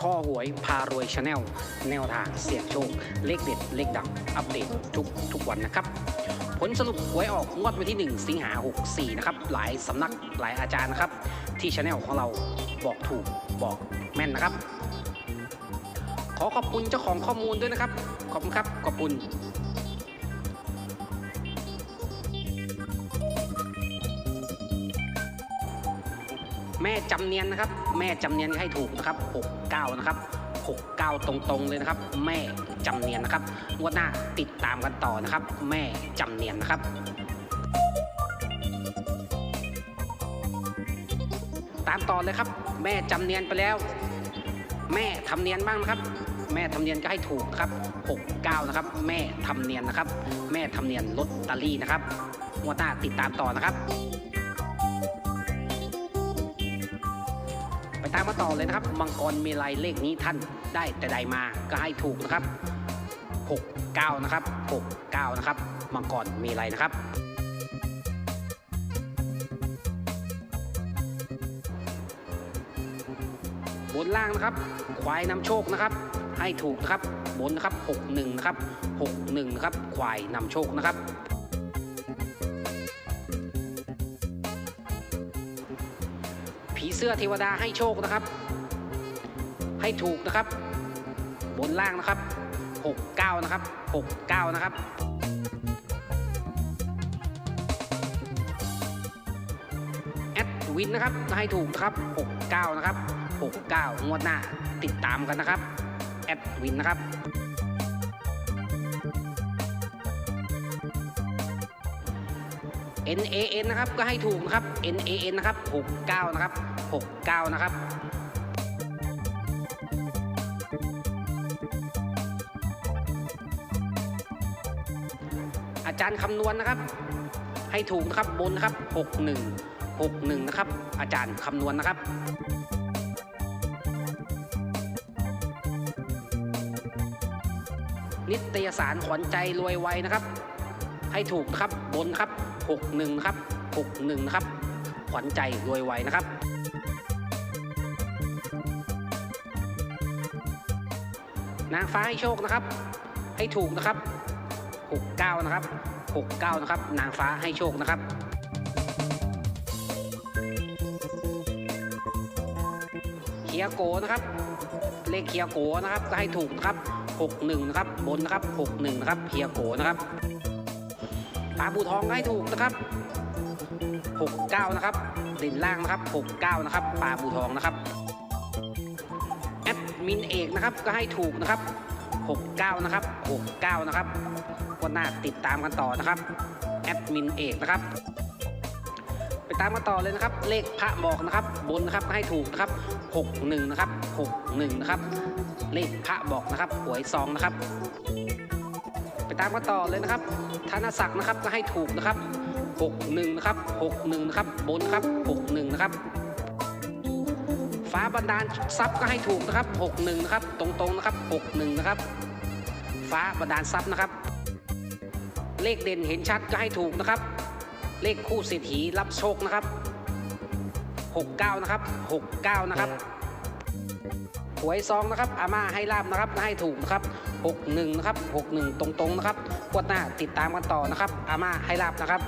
ข้อหวยพารวยชาแนลแนวทางเสี่ยงโชค เลขเด็ด เลขดัง อัปเดตทุกทุกวันนะครับ ผลสรุปหวยออกงวดวันที่ 1 สิงหา 64 นะครับ หลายสำนักหลายอาจารย์นะครับ ที่ชาแนลของเราบอกถูกบอกแม่นนะครับ ขอขอบคุณเจ้าของข้อมูลด้วยนะครับ ขอบคุณครับ ขอบคุณ แม่จำเนียนนะครับ แม่จำเนียนให้ถูกนะครับ 69 นะครับ 69 ตรงๆเลยนะครับ แม่จำเนียนนะครับงวดหน้าติดตามกันต่อนะครับ แม่จำเนียนนะครับ ตามต่อเลยครับ แม่จำเนียนไปแล้ว แม่ทำเนียนบ้างนะครับ แม่ทำเนียนก็ให้ถูกครับ 69 นะครับ แม่ทำเนียนนะครับ แม่ทำเนียนลอตเตอรี่นะครับงวดหน้าติดตามต่อนะครับ ตามมาต่อเลยนะครับ มังกรมีลายเลขนี้ท่านได้แต่ใดมาก็ให้ถูกนะครับ 69 นะครับ 69 นะครับ มังกรมีลายนะครับ บนล่างนะครับ ควายนำโชคนะครับ ให้ถูกนะครับ บนนะครับ 61 นะครับ 61 นะครับ ควายนำโชคนะครับ เสื้อเทวดาให้โชคนะครับ ให้ถูกนะครับ บนล่างนะครับ 69 นะครับ 69 นะครับ แอดวินนะครับ ให้ถูกนะครับ 69 นะครับ 69 งวดหน้าติดตามกันนะครับ แอดวินนะครับ N A N นะครับก็ให้ถูกนะครับ N A N นะครับ69นะครับ 69 นะครับอาจารย์คำนวณนะครับ ให้ถูกนะครับบนนะครับ 61 61 นะครับ อาจารย์คำนวณนะครับ นิตยสารขวัญใจรวยไวนะครับ ให้ถูกนะครับบนครับ 61นะครับ 61 นะครับขวัญใจรวยไวนะครับ นางฟ้าให้โชคนะครับ ให้ถูกนะครับ 69 นะครับ 69 นะครับ นางฟ้าให้โชคนะครับเคียโกนะครับ เลขเคียโกนะครับ ก็ให้ถูกนะครับ 61 นะครับ บนนะครับ 61 นะครับเคียโกนะครับปลาบูทองให้ถูกนะครับ 69 นะครับเด่นล่างนะครับ 69 นะครับ ปลาบูทองนะครับ มินเอกนะครับก็ให้ถูกนะครับ 69 นะครับ 69 นะครับวันหน้าติดตามกันต่อนะครับแอดมินเอกนะครับ ไปตามกันต่อเลยนะครับ เลขพระบอกนะครับ บนนะครับก็ให้ถูกนะครับ 61 นะครับ 61 นะครับ เลขพระบอกนะครับหวยซองนะครับ ไปตามกันต่อเลยนะครับธนศักดิ์นะครับก็ให้ถูกนะครับ 61 นะครับ 61 นะครับ บนครับ 61 นะครับ ฟ้าบันดาลทรัพย์ก็ให้ถูกนะครับ 61 นะครับ ตรงๆนะครับ 61 นะครับ ฟ้าบันดาลทรัพย์นะครับ เลขเด่นเห็นชัดก็ให้ถูกนะครับ เลขคู่เศรษฐีรับโชคนะครับ 69 นะครับ 69 นะครับหวยซองนะครับอาม่าให้ลาบนะครับให้ถูกนะครับ 61 นะครับ 61 ตรงๆนะครับงวดหน้าติดตามกันต่อนะครับอาม่าให้ลาบนะครับ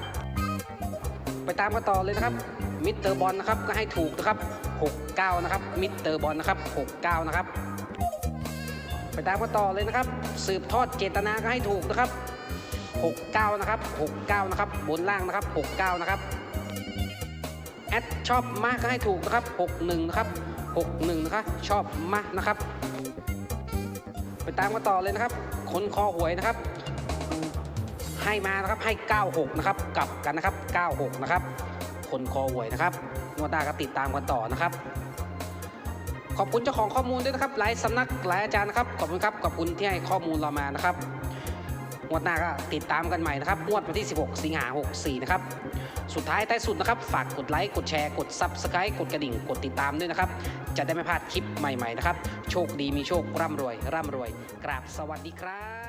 ไปตามกันต่อเลยนะครับ มิสเตอร์บอลนะครับก็ให้ถูกนะครับ69นะครับมิสเตอร์บอลนะครับ69นะครับไปตามกันต่อเลยนะครับ สืบทอดเจตนาก็ให้ถูกนะครับ69นะครับ69นะครับบนล่างนะครับ69นะครับแอดชอบมากก็ให้ถูกนะครับ61นะครับ61นะครับชอบมากนะครับ ไปตามกันต่อเลยนะครับ คนคอหวยนะครับ ให้มานะครับให้ 96 นะครับกลับกันนะครับ 96 นะครับ คนคอหวยนะครับงวดหน้าก็ติดตามกันต่อนะครับ ขอบคุณเจ้าของข้อมูลด้วยนะครับ หลายสำนักหลายอาจารย์นะครับ ขอบคุณครับ ขอบคุณที่ให้ข้อมูลเรามานะครับงวดหน้าก็ติดตามกันใหม่นะครับงวดวันที่ 16 สิงหา64 นะครับ สุดท้ายใต้สุดนะครับ ฝากกดไลค์ กดแชร์ กด Subscribe กดกระดิ่ง กดติดตามด้วยนะครับ จะได้ไม่พลาดคลิปใหม่ๆนะครับ โชคดีมีโชคร่ำรวย ร่ำรวย กราบสวัสดีครับ